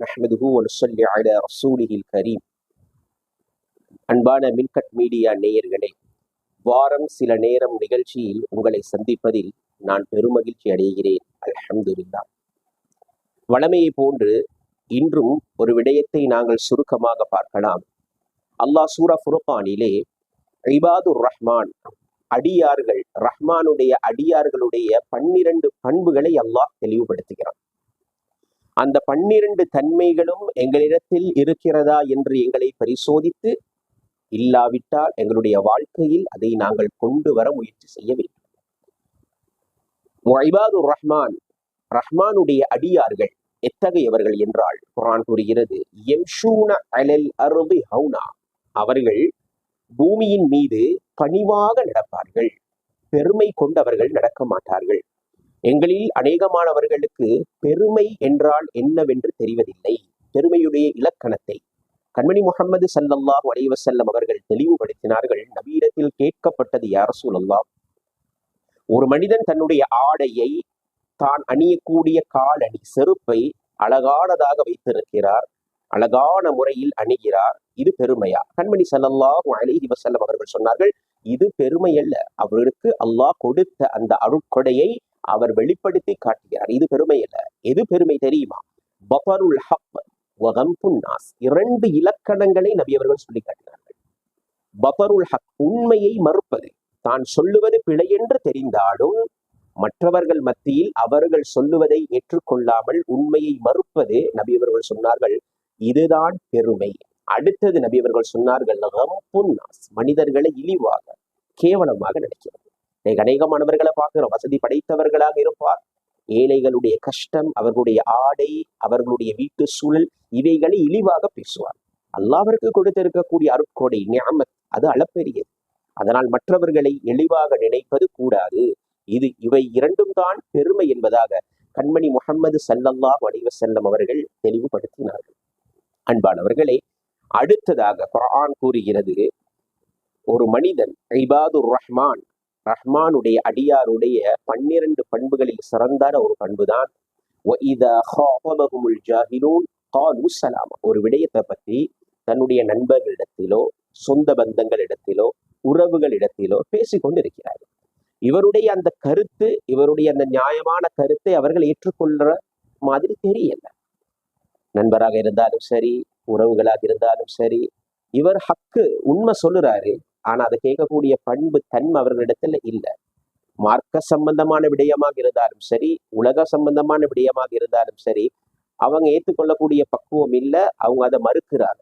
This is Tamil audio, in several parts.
நஹ்மதுஹூ ஒன்சல்லி அல ரசூலிஹில் கரீம் அன்பான மின்கட் மீடியா நேயர்களே வாரம் சில நேரம் நிகழ்ச்சியில் உங்களை சந்திப்பதில் நான் பெருமகிழ்ச்சி அடைகிறேன். அல்ஹம்துல்லா வளமையை போன்று இன்றும் ஒரு விடயத்தை நாங்கள் சுருக்கமாக பார்க்கலாம். அல்லாஹ் சூரா ஃபுர்கானிலே ஐபாதுர் ரஹ்மான் அடியார்கள் ரஹ்மானுடைய அடியார்களுடைய பன்னிரண்டு பண்புகளை அல்லாஹ் தெளிவுபடுத்துகிறான். அந்த பன்னிரண்டு தன்மைகளும் எங்களிடத்தில் இருக்கிறதா என்று எங்களை பரிசோதித்து இல்லாவிட்டால் எங்களுடைய வாழ்க்கையில் அதை நாங்கள் கொண்டு வர முயற்சி செய்ய வேண்டும். இபாதுர் ரஹ்மான் ரஹ்மானுடைய அடியார்கள் எத்தகையவர்கள் என்றால் குரான் கூறுகிறது எம்ஷூன அலல் அருதி ஹவுனா அவர்கள் பூமியின் மீது பணிவாக நடப்பார்கள் பெருமை கொண்டவர்கள் நடக்க மாட்டார்கள். எங்களில் அநேகமானவர்களுக்கு பெருமை என்றால் என்னவென்று தெரிவதில்லை. பெருமையுடைய இலக்கணத்தை கண்மணி முகமது சல்லல்லாஹ் அலைஹி அவர்கள் தெளிவுபடுத்தினார்கள். நவீனத்தில் கேட்கப்பட்டது யார் சூழல்லாம் ஒரு மனிதன் தன்னுடைய ஆடையை தான் அணியக்கூடிய காலணி செருப்பை அழகானதாக வைத்திருக்கிறார் அழகான முறையில் அணிகிறார் இது பெருமையா? கண்மணி சல்லல்லாஹ் அலிஹி வசல்லம் அவர்கள் சொன்னார்கள் இது பெருமை அல்ல அவருக்கு அல்லாஹ் கொடுத்த அந்த அருட்கொடையை அவர் வெளிப்படுத்தி காட்டுகிறார். இது பெருமை அல்ல எது பெருமை தெரியுமா? பபருல் ஹப் நாஸ். இரண்டு இலக்கணங்களை நபி அவர்கள் சொல்லி காட்டினார்கள். பபருல் ஹக் உண்மையை மறுப்பது தான் சொல்லுவது பிழை என்று தெரிந்தாலும் மற்றவர்கள் மத்தியில் அவர்கள் சொல்லுவதை ஏற்றுக்கொள்ளாமல் உண்மையை மறுப்பது நபி அவர்கள் சொன்னார்கள். இதுதான் பெருமை. அடுத்தது நபி அவர்கள் சொன்னார்கள் மனிதர்களை இழிவாக கேவலமாக நினைக்கிறது. அநேகமானவர்களை பார்க்கிறோம். வசதி படைத்தவர்களாக இருப்பார். ஏழைகளுடைய கஷ்டம் அவர்களுடைய ஆடை அவர்களுடைய வீட்டு சூழல் இவைகளை இழிவாக பேசுவார். அல்லாவிற்கு கொடுத்திருக்கக்கூடிய அருட்கொடை ஞாமத் அது அளப்பெரியது. அதனால் மற்றவர்களை எளிவாக நினைப்பது கூடாது. இது இவை இரண்டும் தான் பெருமை என்பதாக கண்மணி முகமது சல்லல்லா வடிவ செல்லம் அவர்கள் தெளிவுபடுத்தினார்கள். அன்பானவர்களே அடுத்ததாக குரான் கூறுகிறது ஒரு மனிதன் இபாதுர் ரஹ்மான் ரஹ்மானுடைய அடியாருடைய பன்னிரண்டு பண்புகளில் சிறந்தான ஒரு பண்பு தான் ஒரு விடயத்தை பத்தி தன்னுடைய நண்பர்களிடத்திலோ சொந்த பந்தங்களிடத்திலோ உறவுகளிடத்திலோ பேசிக்கொண்டு இருக்கிறார் இவருடைய அந்த கருத்து இவருடைய அந்த நியாயமான கருத்தை அவர்கள் ஏற்றுக்கொள்ற மாதிரி தெரியல. நண்பராக இருந்தாலும் சரி உறவுகளாக இருந்தாலும் சரி இவர் ஹக்கு உண்மை சொல்லுறாரு. ஆனா அதை கேட்கக்கூடிய பண்பு தன்மை அவர்களிடத்துல இல்லை. மார்க்க சம்பந்தமான விடயமாக இருந்தாலும் சரி உலக சம்பந்தமான விடயமாக இருந்தாலும் சரி அவங்க ஏற்றுக்கொள்ளக்கூடிய பக்குவம் இல்லை அவங்க அதை மறுக்கிறாங்க.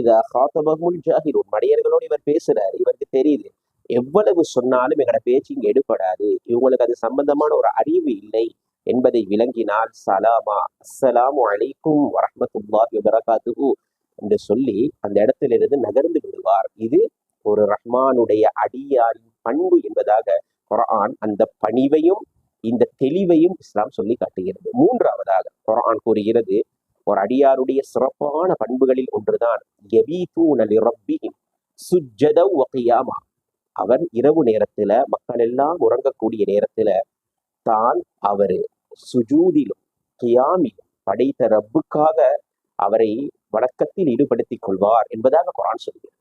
இதா ஹாத்தபகுல் ஜாகிரூன் மனிதர்களோடு இவர் பேசுறாரு இவருக்கு தெரியுது. எவ்வளவு சொன்னாலும் எங்களோட பேச்சு இங்கே எடுபடாது. இவங்களுக்கு அது சம்பந்தமான ஒரு அறிவு இல்லை என்பதை விளங்கினால் சலாமா அஸ்ஸலாமு அலைக்கும் வரஹ்மத்துல்லாஹி வபரகாத்துஹு என்று சொல்லி அந்த இடத்திலிருந்து நகர்ந்து விடுவார். இது ஒரு ரஹ்மானுடைய அடியாரின் பண்பு என்பதாக குரான் அந்த பணிவையும் இந்த தெளிவையும் இஸ்லாம் சொல்லி காட்டுகிறது. மூன்றாவதாக குரான் கூறுகிறது ஒரு அடியாருடைய சிறப்பான பண்புகளில் ஒன்றுதான் அவர் இரவு நேரத்துல மக்கள் எல்லாம் உறங்கக்கூடிய நேரத்துல தான் அவரு சுஜூதிலும் கியாமிலும் படைத்த ரப்புக்காக அவரை வழக்கத்தில் ஈடுபடுத்திக் கொள்வார் என்பதாக குரான் சொல்கிறது.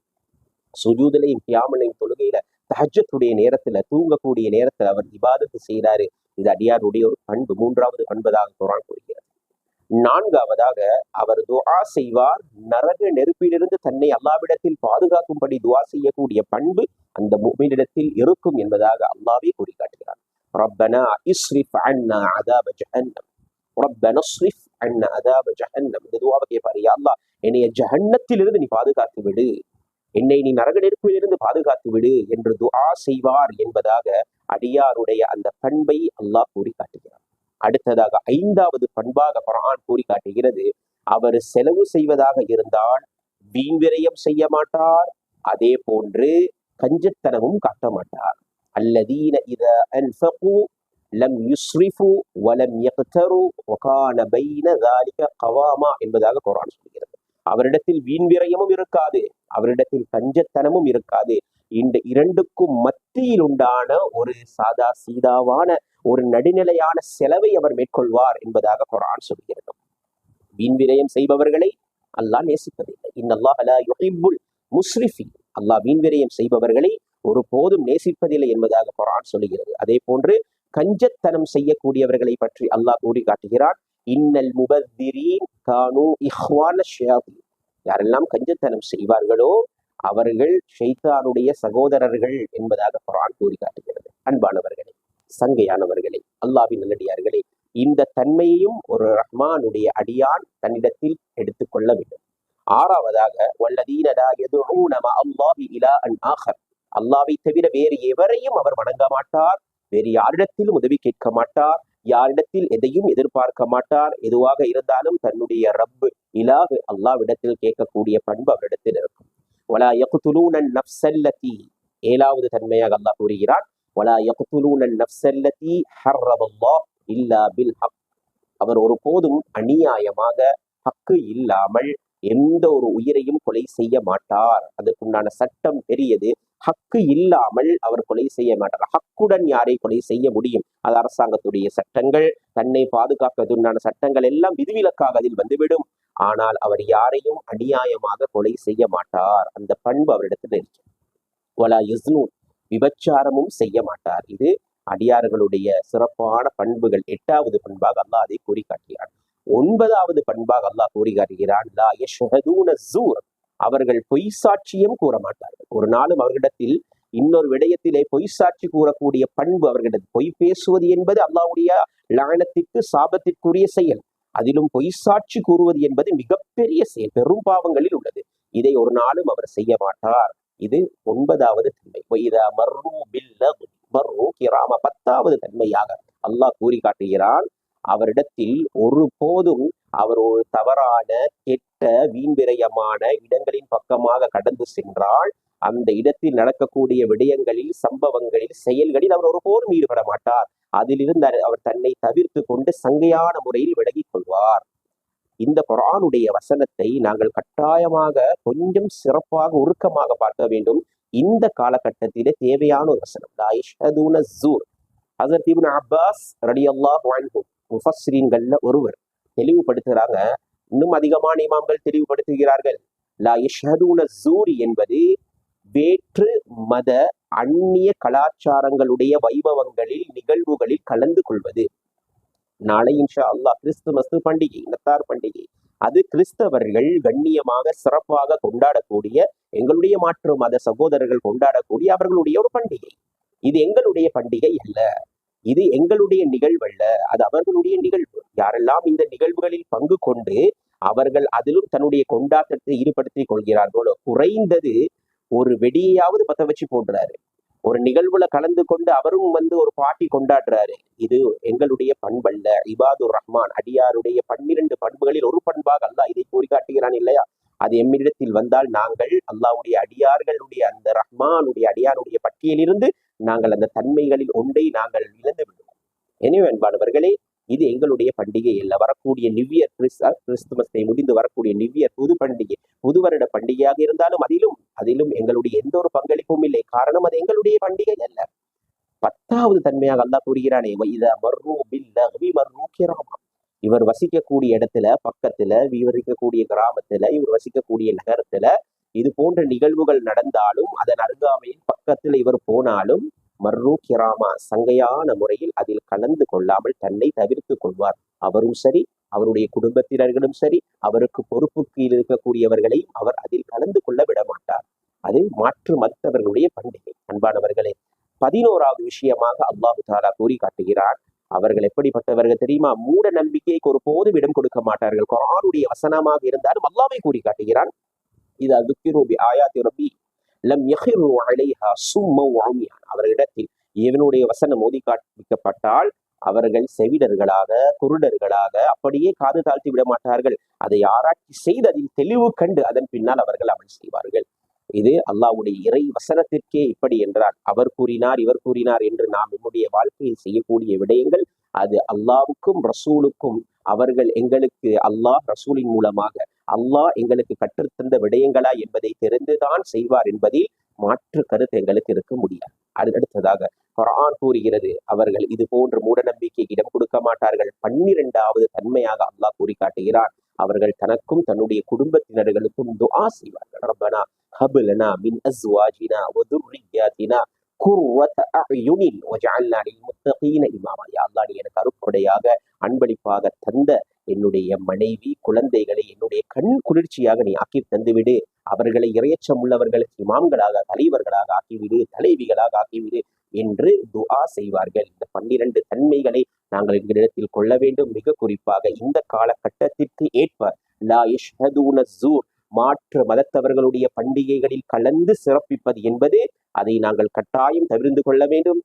சுஜூதிலையும் கியாமலையும் தொழுகையில தஹஜத்துடைய நேரத்துல தூங்கக்கூடிய நேரத்துல அவர் இபாதத்து செய்கிறாரு இது அடியாருடைய ஒரு பண்பு. மூன்றாவது பண்பதாக குரான் கூறுகிறது. நான்காவதாக அவர் துவா செய்வார். நரக நெருப்பிலிருந்து தன்னை அல்லாவிடத்தில் பாதுகாக்கும்படி துவா செய்யக்கூடிய பண்பு அந்த முஃமினிடத்தில் இருக்கும் என்பதாக அல்லாவே கூறி காட்டுகிறார் ரப்பனா இஸ்ரிஃப் அதாப ஜஹன்னம். அதாப ஜஹன்னம். இந்த கேட்பாரு யா அல்லாஹ் என்னைய ஜஹன்னத்திலிருந்து நீ பாதுகாத்து விடு என்னை நீ நரக நெருப்பிலிருந்து பாதுகாத்து விடு என்று துஆ செய்வார் என்பதாக அடியாருடைய அந்த பண்பை அல்லாஹ் கூறி காட்டுகிறார் அடுத்ததாக ஐந்தாவது பண்பாக குரான் கூறி காட்டுகிறது அவர் செலவு செய்வதாக இருந்தால் வீண் விரயம் செய்ய மாட்டார் அதே போன்று கஞ்சத்தனமும் காட்ட மாட்டார். அல்லதீன இத அன்ஃபகு லம் யுஸ்ரிஃபு கவாமா என்பதாக குரான் சொல்கிறது. அவரிடத்தில் வீண் விரயமும் இருக்காது. அவரிடத்தில் கஞ்சத்தனமும் இருக்காது. இந்த இரண்டுக்கும் மத்தியில் உண்டான ஒரு சாதா சீதாவான ஒரு நடுநிலையான செலவை அவர் மேற்கொள்வார் என்பதாக குரான் சொல்கிறது. வீண் விரயம் செய்பவர்களை அல்லாஹ் நேசிப்பதில்லை. இன்னல்லாஹ் அல்லாஹ் முஸ்ரிஃபி அல்லாஹ் வீண் விரயம் செய்பவர்களை ஒரு போதும் நேசிப்பதில்லை என்பதாக குரான் சொல்கிறது. அதே போன்று கஞ்சத்தனம் செய்யக்கூடியவர்களை பற்றி அல்லாஹ் கூறி காட்டுகிறான் இன்னல் முபத்திரீன் கானு இஹ்வான ஷயாத்தீன். யாரெல்லாம் கஞ்சத்தனம் செய்வார்களோ அவர்கள் ஷைத்தானுடைய சகோதரர்கள் என்பதாக குரான் கூறி காட்டுகிறது அன்பானவர்களே சங்கையானவர்களே அல்லாவின் நல்லடியார்களே இந்த தன்மையையும் ஒரு ரஹ்மானுடைய அடியான் தன்னிடத்தில் எடுத்துக்கொள்ள வேண்டும். ஆறாவதாக அல்லாவை தவிர வேறு எவரையும் அவர் வணங்க மாட்டார் வேறு யாரிடத்திலும் உதவி கேட்க மாட்டார் யாரிடத்தில் எதையும் எதிர்பார்க்க மாட்டார். எதுவாக இருந்தாலும் தன்னுடைய ரப்பு இலாகு அல்லாவிடத்தில் கேட்கக்கூடிய பண்பு அவரிடத்தில் இருக்கும். வலா யக்துலூன நஃப்ஸல்லதி ஏழாவது தன்மையாக அல்லாஹ் கூறுகிறான். வலா யக்துலூன நஃப்ஸல்லதி ஹர்ரபல்லா இல்லா பில் ஹக் அவர் ஒருபோதும் அநியாயமாக ஹக்கு இல்லாமல் எந்த ஒரு உயிரையும் கொலை செய்ய மாட்டார். அதற்குண்டான சட்டம் பெரியது. ஹக்கு இல்லாமல் அவர் கொலை செய்ய மாட்டார். ஹக்குடன் யாரை கொலை செய்ய முடியும்? அது அரசாங்கத்துடைய சட்டங்கள் தன்னை பாதுகாப்பதுண்டான சட்டங்கள் எல்லாம் விதிவிலக்காக அதில் வந்துவிடும். ஆனால் அவர் யாரையும் அநியாயமாக கொலை செய்ய மாட்டார். அந்த பண்பு அவரிடத்தில் இருக்கு வலா விபச்சாரமும் செய்ய மாட்டார். இது அடியார்களுடைய சிறப்பான பண்புகள். எட்டாவது பண்பாக அல்லாஹ் அதை கூறி காட்டுகிறான் ஒன்பதாவது பண்பாக அல்லாஹ் கூறி காட்டுகிறான் லா அவர்கள் பொய் சாட்சியம் கூற மாட்டார்கள் ஒரு நாளும் அவர்களிடத்தில் இன்னொரு விடயத்திலே பொய் சாட்சி கூறக்கூடிய பண்பு அவர்களிடம் பொய் பேசுவது என்பது அல்லாவுடைய லானத்திற்கு சாபத்திற்குரிய செயல். அதிலும் பொய் சாட்சி கூறுவது என்பது மிகப்பெரிய செயல். பெரும் பாவங்களில் உள்ளது. இதை ஒரு நாளும் அவர் செய்ய மாட்டார் இது ஒன்பதாவது தன்மை. வைதா மர்ரு பில்லகு மர்ரு கிராம பத்தாவது தன்மையாக அல்லாஹ் கூறி காட்டுகிறான். அவரிடத்தில் ஒரு போதும் அவர் ஒரு தவறான கெட்ட வீண்விரயமான இடங்களின் பக்கமாக கடந்து சென்றால் அந்த இடத்தில் நடக்கக்கூடிய விடயங்களில் சம்பவங்களில் செயல்களில் அவர் ஒரு போரும் ஈடுபட மாட்டார். அதிலிருந்து அவர் தன்னை தவிர்த்து கொண்டு சங்கையான முறையில் விலகிக் கொள்வார். இந்த குரானுடைய வசனத்தை நாங்கள் கட்டாயமாக கொஞ்சம் சிறப்பாக உருக்கமாக பார்க்க வேண்டும். இந்த காலகட்டத்திலே தேவையான ஒரு வசனம் அபாஸ் யஷ்ஹதூன ஸூர் ஹஸரத் முஃபஸ்ஸிரீன்கள்ல ஒருவர் தெளிவுபடுத்துகிறாங்க. இன்னும் அதிகமான இமாம்கள் தெளிவுபடுத்துகிறார்கள். லா யஷ்ஹதூன ஜூரி என்பது வேற்று மத அந்நிய கலாச்சாரங்களுடைய வைபவங்களில் நிகழ்வுகளில் கலந்து கொள்வது. நாளை இன்ஷா அல்லாஹ் கிறிஸ்துமஸ் பண்டிகை நத்தார் பண்டிகை. அது கிறிஸ்தவர்கள் கண்ணியமாக சிறப்பாக கொண்டாடக்கூடிய எங்களுடைய மாற்று மத சகோதரர்கள் கொண்டாடக்கூடிய அவர்களுடைய ஒரு பண்டிகை. இது எங்களுடைய பண்டிகை அல்ல. இது எங்களுடைய நிகழ்வல்ல. அது அவர்களுடைய நிகழ்வு. யாரெல்லாம் இந்த நிகழ்வுகளில் பங்கு கொண்டு அவர்கள் அதிலும் தன்னுடைய கொண்டாட்டத்தை ஈடுபடுத்திக் கொள்கிறார்களோ குறைந்தது ஒரு வெடியையாவது பத்த வச்சு போடுறாரு. ஒரு நிகழ்வுல கலந்து கொண்டு அவரும் வந்து ஒரு பாட்டி கொண்டாடுறாரு. இது எங்களுடைய பண்பல்ல. இபாதுர் ரஹ்மான் அடியாருடைய பன்னிரண்டு பண்புகளில் ஒரு பண்பாக அல்லாஹ் இதை கூறி காட்டுகிறான் இல்லையா? அது எம்மிடத்தில் வந்தால் நாங்கள் அல்லாவுடைய அடியார்களுடைய அந்த ரஹ்மானுடைய அடியாருடைய பட்டியலிருந்து நாங்கள் அந்த தன்மைகளில் ஒன்றை நாங்கள் இழந்து விடுவோம். எனவே அன்பானவர்களே இது எங்களுடைய பண்டிகை அல்ல. வரக்கூடிய நிவ்யர் கிறிஸ்துமஸை முடிந்து வரக்கூடிய நிவ்யர் புது பண்டிகை புது வருட பண்டிகையாக இருந்தாலும் அதிலும் அதிலும் எங்களுடைய எந்த ஒரு பங்களிப்பும் இல்லை. காரணம் அது எங்களுடைய பண்டிகை அல்ல. பத்தாவது தன்மையாக அல்லா கூறுகிறானே இவர் வசிக்கக்கூடிய இடத்துல பக்கத்துல இவர் இருக்கக்கூடிய கிராமத்துல இவர் வசிக்கக்கூடிய நகரத்துல இது போன்ற நிகழ்வுகள் நடந்தாலும் அதன் அருகாமையில் பக்கத்தில் இவர் போனாலும் மர்ரு கிராமா சங்கையான முறையில் அதில் கலந்து கொள்ளாமல் தன்னை தவிர்த்து கொள்வார். அவரும் சரி அவருடைய குடும்பத்தினர்களும் சரி அவருக்கு பொறுப்பு கீழ் இருக்கக்கூடியவர்களையும் அவர் அதில் கலந்து கொள்ள விட மாட்டார். அது மாற்று மத்தவர்களுடைய பண்டிகை. அன்பானவர்களே பதினோராவது விஷயமாக அல்லாஹு தாலா கூறி காட்டுகிறார். அவர்கள் எப்படிப்பட்டவர்கள் தெரியுமா? மூட நம்பிக்கைக்கு ஒரு போதும் இடம் கொடுக்க மாட்டார்கள். குரானுடைய வசனமாக இருந்தாலும் அல்லாவை கூறி காட்டுகிறான். இது துக்கிரூபி ஆயாத்தி ரபி லம் யஹிரு அலைஹா சும்ம உமியான் அவர்களிடத்தில் இவனுடைய வசனம் மோதி காண்பிக்கப்பட்டால் அவர்கள் செவிடர்களாக குருடர்களாக அப்படியே காது தாழ்த்தி விட மாட்டார்கள். அதை ஆராய்ச்சி செய்து அதில் தெளிவு கண்டு அதன் பின்னால் அவர்கள் அமல் செய்வார்கள். இது அல்லாஹ்வுடைய இறை வசனத்திற்கே இப்படி என்றார். அவர் கூறினார் இவர் கூறினார் என்று நாம் நம்முடைய வாழ்க்கையில் செய்யக்கூடிய விடயங்கள் அது அல்லாவுக்கும் ரசூலுக்கும் அவர்கள் எங்களுக்கு அல்லாஹ் ரசூலின் மூலமாக அல்லாஹ் எங்களுக்கு கற்றுத்தந்த விடயங்களா என்பதை தெரிந்துதான் செய்வார் என்பதில் மாற்று கருத்து எங்களுக்கு இருக்க முடியாது. அடுத்ததாக குரான் கூறுகிறது அவர்கள் இது போன்ற மூட நம்பிக்கைக்கு இடம் கொடுக்க மாட்டார்கள். பன்னிரெண்டாவது தன்மையாக அல்லாஹ் கூறி காட்டுகிறார் அவர்கள் தனக்கும் தன்னுடைய குடும்பத்தினர்களுக்கும் துஆ செய்வார்கள். ரப்பனா ஹப்லனா மின் அஸ்வாஜினா வதுர்ரியாத்தினா அயுனின் வஜஅல்னா இமாமா. யா அல்லாஹ் எனக்கு அருப்படையாக அன்பளிப்பாக தந்த என்னுடைய மனைவி குழந்தைகளை என்னுடைய கண் குளிர்ச்சியாக நீ ஆக்கி தந்துவிடு. அவர்களை இறையச்சம் உள்ளவர்களுக்கு இமாம்களாக தலைவர்களாக ஆக்கிவிடு தலைவிகளாக ஆக்கிவிடு என்று துஆ செய்வார்கள். இந்த பன்னிரண்டு தன்மைகளை நாங்கள் எங்களிடத்தில் கொள்ள வேண்டும். மிக குறிப்பாக இந்த காலகட்டத்திற்கு ஏற்ப லா இஷ்ஹதூன ஜூர் மாற்று மதத்தவர்களுடைய பண்டிகைகளில் கலந்து சிறப்பிப்பது என்பது அதை நாங்கள் கட்டாயம் தவிர்ந்து கொள்ள வேண்டும்.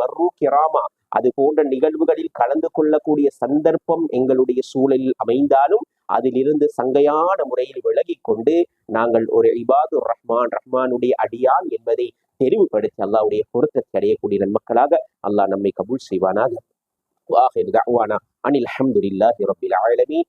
மர்ரு கிராமா. அது போன்ற நிகழ்வுகளில் கலந்து கொள்ளக்கூடிய சந்தர்ப்பம் எங்களுடைய சூழலில் அமைந்தாலும் அதிலிருந்து சங்கையான முறையில் விலகி கொண்டு நாங்கள் ஒரு இபாது ரஹ்மான் ரஹ்மானுடைய அடியால் என்பதை தெரிவுபடுத்தி அல்லாவுடைய பொருத்தத்தை அடையக்கூடிய நன்மக்களாக அல்லாஹ் நம்மை கபூல் செய்வானாக. வாஹிர் தஅவானா அனில் அஹமதுல்லாஹி ரபில் ஆலமீன்.